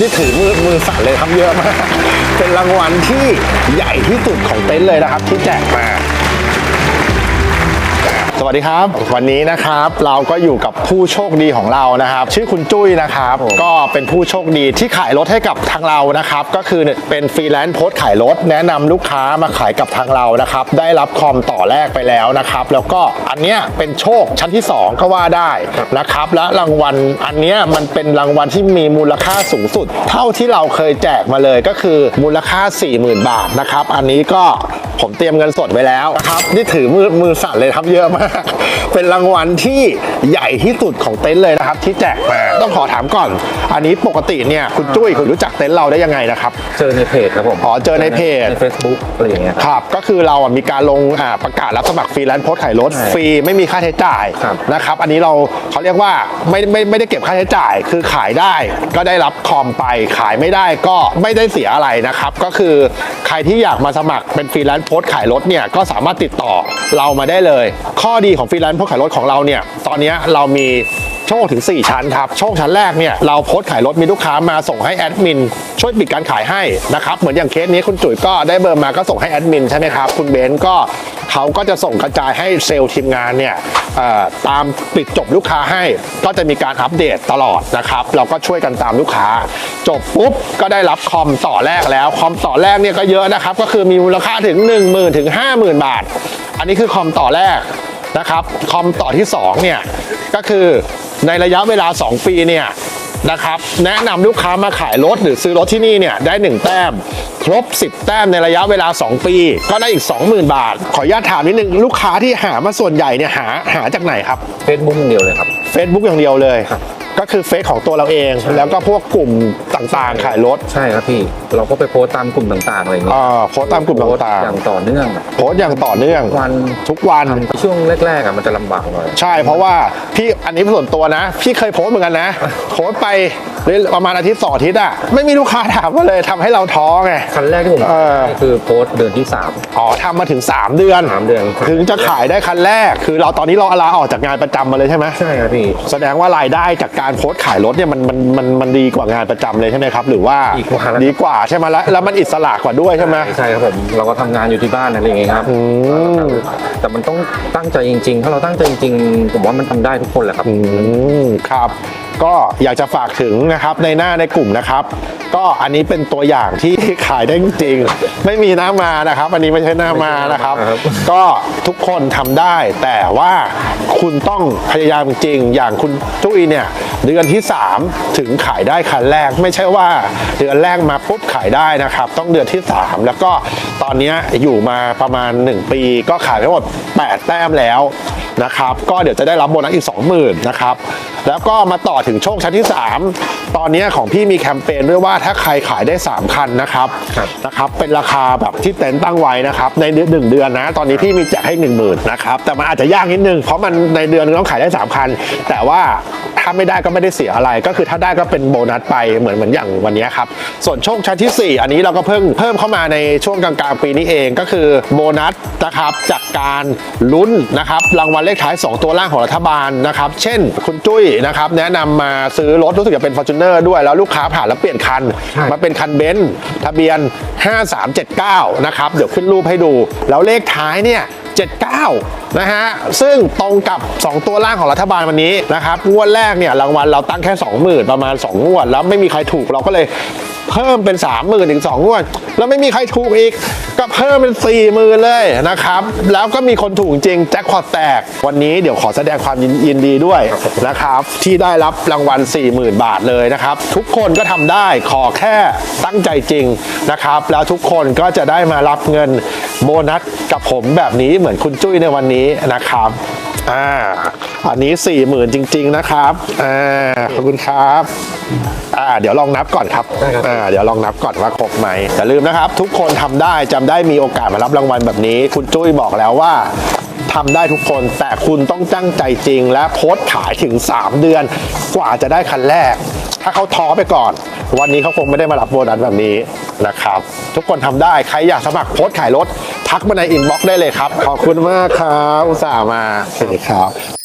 นี่ถือมือมือสั่นเลยครับเยอะมาก เป็นรางวัลที่ใหญ่ที่สุดของเต็นท์เลยนะครับ ที่แจกมา สวัสดีครับ วันนี้นะครับเราก็อยู่กับผู้โชคดีของเรานะครับ ชื่อคุณจุ้ยนะครับ ก็เป็นผู้โชคดีที่ขายรถให้กับทางเรานะครับ ก็คือเป็นฟรีแลนซ์โพสต์ขายรถ แนะนำลูกค้ามาขายกับทางเรานะครับ ได้รับคอมต่อแรกไปแล้วนะครับ แล้วก็อันเนี้ยเป็นโชคชั้นที่ 2 ก็ว่าได้นะครับ และรางวัลอันเนี้ยมันเป็นรางวัลที่มีมูลค่าสูงสุด เท่าที่เราเคยแจกมาเลยก็คือมูลค่า 40,000 บาทนะครับ อันนี้ก็ผมเตรียมเงินสดไว้แล้วนะครับนี่ถือมือมือสั่นเลยครับเยอะมากเป็นรางวัลที่ใหญ่ที่สุดของเต็นท์เลยนะครับ ที่แจกมาต้องขอถามก่อน อันนี้ปกติเนี่ยคุณจุ้ยคุณรู้จักเต็นท์เราได้ยังไงนะครับ เจอในเพจครับผมอ๋อเจอในเพจ ใน Facebook อะไรอย่างเงี้ยครับ ครับ ก็คือเราอะมีการลงอ่าประกาศรับสมัครฟรีแลนซ์โพสต์ขายรถใช่ฟรีไม่มีค่าใช้จ่ายครับนะครับ อันนี้เราเขาเรียกว่าไม่ไม่ไม่ได้เก็บค่าใช้จ่าย คือขายได้ก็ได้รับคอมไปขายไม่ได้ก็ไม่ได้เสียอะไรนะครับ ก็คือใครที่อยากมาสมัครเป็นฟรีแลนซ์โพสต์ขายรถเนี่ยก็สามารถติดต่อเรามาได้เลย ข้ออดีของฟรีแลนซ์โพสขายรถของเราเนี่ย ตอนนี้เรามีโชคถึง 4 ชั้นครับ โชคชั้นแรกเนี่ยเราโพสต์ขายรถมีลูกค้ามาส่งให้แอดมินช่วยปิดการขายให้นะครับ เหมือนอย่างเคสนี้คุณจุ๋ยก็ได้เบอร์มาก็ส่งให้แอดมินใช่ไหมครับ คุณเบนก็เขาก็จะส่งกระจายให้เซลล์ทีมงานเนี่ยตามปิดจบลูกค้าให้ ก็จะมีการอัปเดตตลอดนะครับ เราก็ช่วยกันตามลูกค้า จบปุ๊บก็ได้รับคอมต่อแรกแล้ว คอมต่อแรกเนี่ยก็เยอะนะครับ ก็คือมีมูลค่าถึง 1 0,000 ถึง 50,000 บาท อันนี้คือคอมต่อแรก นะครับคอมต่อที่2เนี่ยก็คือในระยะเวลา 2 ปีเนี่ยนะครับแนะนำลูกค้ามาขายรถหรือซื้อรถที่นี่เนี่ยได้ 1 แต้ม ครบ 10 แต้มในระยะเวลา 2 ปี ก็ได้อีก 20,000 บาท ขออนุญาตถามนิดนึง ลูกค้าที่หามาส่วนใหญ่เนี่ยหาหาจากไหนครับ Facebook อย่างเดียวเลยครับ Facebook อย่างเดียวเลย ก็คือเฟซของตัวเราเอง แล้วก็พวกกลุ่มต่างๆขายรถใช่ครับพี่ เราก็ไปโพสต์ตามกลุ่มต่างๆอะไรอย่างเงี้ยอ่าโพสต์ตามกลุ่มโพสต์ต่างอย่างต่อเนื่องๆโพสต์อย่างต่อเนื่อง วันทุกวัน ช่วงแรกๆอะมันจะลำบากหน่อย ใช่เพราะว่าพี่อันนี้ส่วนตัวนะ พี่เคยโพสต์เหมือนกันนะ โพสต์ไปประมาณอาทิตย์สองอาทิตย์อะไม่มีลูกค้าถามมาเลยทำให้เราท้อไง คันแรกที่ผมเออ คือโพสต์เดือนที่อ๋อทำมาถึง 3 เดือน สามเดือน ถึงจะขายได้คันแรก คือเราตอนนี้เราลาออกจากงานประจำมาเลยใช่ไหม3ใช่ครับพี่ แสดงว่ารายได้จากการโพสต์ขายรถเนี่ยมันมันมันมันดีกว่างานประจำเลยใช่ไหมครับ หรือว่าดีกว่าแล้วดีกว่าใช่ไหมแล้วแล้วมันอิสระกว่าด้วยใช่ไหม ใช่ครับผมเราก็ทำงานอยู่ที่บ้านอะไรอย่างเงี้ยครับแต่มันต้องตั้งใจจริงๆ ถ้าเราตั้งใจจริงๆผมว่ามันทำได้ทุกคนแหละครับ อืมครับก็อยากจะฝากถึงนะครับในหน้าในกลุ่มนะครับ ก็อันนี้เป็นตัวอย่างที่ขายได้จริงๆไม่มีหน้ามานะครับ อันนี้ไม่ใช่หน้ามานะครับไม่ใช่หน้ามาครับก็ทุกคนทำได้ แต่ว่าคุณต้องพยายามจริงๆอย่างคุณจุ้ยเนี่ยเดือนที่ 3 ถึงขายได้คันแรก ไม่ใช่ว่าเดือนแรกมาปุ๊บขายได้นะครับ ต้องเดือนที่ 3 แล้วก็ตอนเนี้ยอยู่มาประมาณ 1 ปี ก็ขายไปหมด 8 แต้มแล้วนะครับ ก็เดี๋ยวจะได้รับโบนัสอีก 20,000นะครับ แล้วก็มาต่อถึงโชคชั้นที่ 3 ตอนนี้ของพี่มีแคมเปญด้วยว่าถ้าใครขายได้ 3 คันนะครับครับนะครับ เป็นราคาแบบที่เต็นท์ตั้งไว้นะครับ ในเดือนหนึ่งเดือนนะ ตอนนี้พี่มีแจกให้ 1 0,000นะครับ แต่มันอาจจะยากนิดนึง เพราะมันในเดือนนึงต้องขายได้ 3 คัน แต่ว่าถ้าไม่ได้ก็ไม่ได้เสียอะไร ก็คือถ้าได้ก็เป็นโบนัสไปเหมือนเหมือนอย่างวันนี้ครับ ส่วนโชคชั้นที่ 4 อันนี้เราก็เพิ่งเพิ่มเข้ามาในช่วงกลางๆปีนี้เองก็คือโบนัสนะครับจากการลุ้นนะครับรางวัลเลขท้าย 2 ตัวล่างของรัฐบาลนะครับ เช่น คุณจุ้ยนะครับแนะนำมาซื้อรถรู้สึกจะเป็น f o r t u n e r ด้วยแล้วลูกค้าผ่านแล้วเปลี่ยนคันใช่มาเป็นคันเบนซ์ทะเบียน 5379 นะครับ เดี๋ยวขึ้นรูปให้ดู แล้วเลขท้ายเนี่ย79 นะฮะ ซึ่งตรงกับ 2 ตัวล่างของรัฐบาลวันนี้นะครับงวดแรกเนี่ยรางวัลเราตั้งแค่ 20,000 ประมาณ 2 งวด แล้วไม่มีใครถูกเราก็เลย เพิ่มเป็น 30,000ถึง2งวด แล้วไม่มีใครถูกอีก ก็เพิ่มเป็น 40,000เลยนะครับ แล้วก็มีคนถูกจริงแจ็คพอตแตก วันนี้เดี๋ยวขอแสดงความยินดีด้วยนะครับ ที่ได้รับรางวัล 40,000 บาทเลยนะครับ ทุกคนก็ทำได้ขอแค่ตั้งใจจริงนะครับ แล้วทุกคนก็จะได้มารับเงินโบนัสกับผมแบบนี้เหมือนคุณจุ้ยในวันนี้นะครับ อ่าอันนี้40,000จริง ๆนะครับอ่าขอบคุณครับอ่าเดี๋ยวลองนับก่อนครับได้ครับอ่าเดี๋ยวลองนับก่อนว่าครบไหมอย่าลืมนะครับ ทุกคนทำได้จำได้มีโอกาสมารับรางวัลแบบนี้ คุณจุ้ยบอกแล้วว่าทำได้ทุกคนแต่คุณต้องตั้งใจจริง และโพสต์ขายถึง 3 เดือนกว่าจะได้คันแรก ถ้าเขาท้อไปก่อน วันนี้เขาคงไม่ได้มารับโบนัสแบบนี้นะครับ ทุกคนทำได้ใครอยากสมัครโพสต์ขายรถ ทักมาในอินบ็อกซ์ได้เลยครับ ขอบคุณมากครับ อุตส่าห์มาสวัสดีครับ